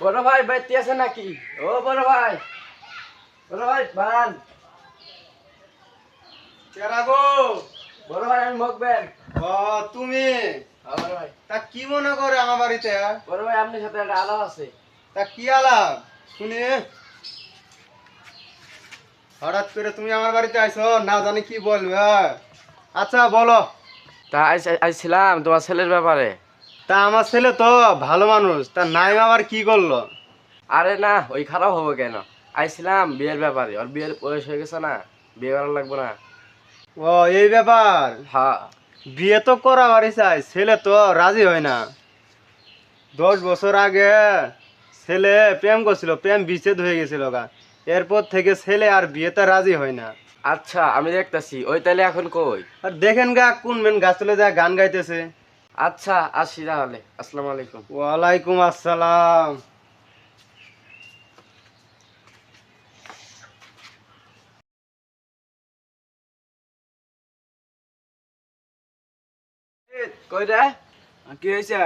বড় ভাই বাইতে আছে নাকি? ও বড় ভাই। বড় ভাই বান কেরা গো। বড় ভাই আমি মকবেন ও তুমি? হ্যাঁ, বড় ভাই। তা কি মনে করে আমার বাড়িতে বড় ভাই আপনার সাথে একটা আলাপ আছে। তা কি আলাপ? শুনি। হঠাৎ করে তুমি আমার বাড়িতে আইছো না জানি কি বলবে আচ্ছা বলো। তা আইছিলাম তোমার ছেলের ব্যাপারে। তা আমার ছেলে তো ভালো মানুষ তা নাইম আবার কি করল? আরে না ওই খারাপ হবে কেন? আইছিলাম বিয়ের ব্যাপারে ওর বিয়ের বয়স হয়ে গেছে না বিয়ে করা লাগবে না। ও এই ব্যাপার? হ্যাঁ। বিয়ে তো করা বাড়ি চাই ছেলে তো রাজি হয় না। দশ বছর আগে ছেলে প্রেম করছিল প্রেম বিচ্ছেদ হয়ে গেছিল গা। এরপর থেকে ছেলে আর বিয়েতে রাজি হয় না। আচ্ছা আমি দেখতাছি ওই তাহলে এখন কই? আর দেখেন গা কোন মেন গাছ তুলে যায় গান গাইতেছে। আচ্ছা আসি তাহলে। আসসালামু আলাইকুম। ওয়ালাইকুম আসসালাম। কই রে? কি হয়েছে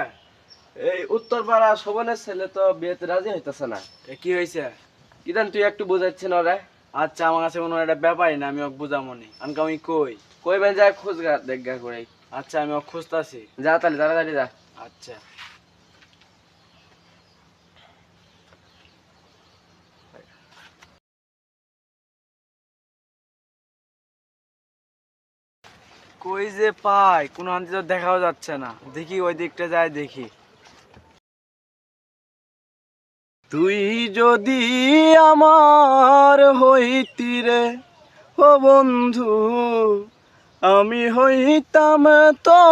এই উত্তর পাড়া শোভনের ছেলে তো বিয়েতে রাজি হইতেছে না। কি হয়েছে কিদান তুই একটু বুঝাচ্ছি না রে। আচ্ছা আমার কাছে কোনো একটা ব্যাপারই না আমি ওকে কই? কই বেন যায় খোঁজ গা দেখ করে আচ্ছা আমি খুঁজতাছি। যা তাহলে তাড়াতাড়ি যা। আচ্ছা। কই যে পাই? কোনো আনতে তো দেখাও যাচ্ছে না। দেখি ওই দিকটা যায় দেখি। তুই যদি আমার হইতি রে ও বন্ধু আমি হইতাম তো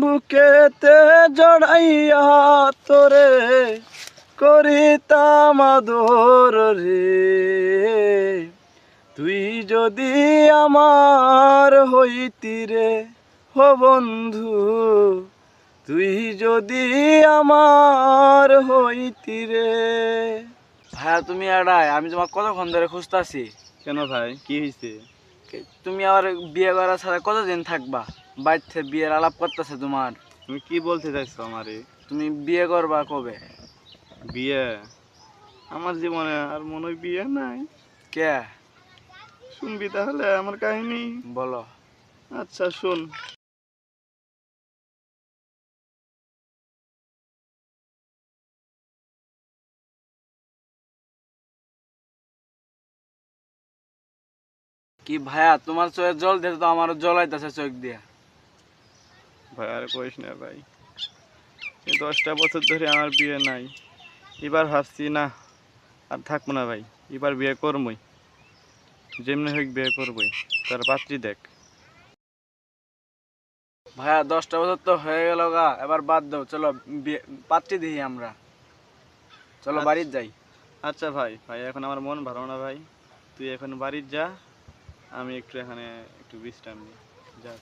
বুকেতে জড়াইয়া তোরে করিতাম আদর রে। তুই যদি আমার হইতি রে ও বন্ধু তুই যদি আমার হইতি রে। ভাইয়া তুমি এড়াই আমি তোমার কতক্ষণ ধরে খুঁজতাছি? কেন ভাই? কি হয়েছে তুমি আবার বিয়ে করা ছাড়া কতদিন থাকবা? বাড়িতে বিয়ের আলাপ করতেছে তোমার। তুমি কি বলতে চাইছো আমারে? তুমি বিয়ে করবা কবে? বিয়ে? আমার জীবনে আর মনে হয় বিয়ে নাই। কে? শুনবি তাহলে আমার কাহিনী। বলো। আচ্ছা শোন। কি ভাইয়া তোমার চোখে জল দিতে তো আমারও জল আইতাছে চোখ দিয়ে। ভাই আর কইস না ভাই। এই দশটা বছর ধরে আমার বিয়ে নাই। এবার ভাবছি না আর থাকব না ভাই। এবার বিয়ে করবই। যেমনি হোক বিয়ে করবই। তার পাত্রী দেখ। ভাইয়া দশটা বছর তো হয়ে গেল গা। এবার বাদ দাও। চলো বিয়ে- পাত্রী দিই আমরা। চলো আচ্ছা। বাড়ির যাই। আচ্ছা ভাই ভাই এখন আমার মন ভালো না ভাই। তুই এখন বাড়ির যা। আমি একটু এখানে একটু বিশ্রাম নিই। যা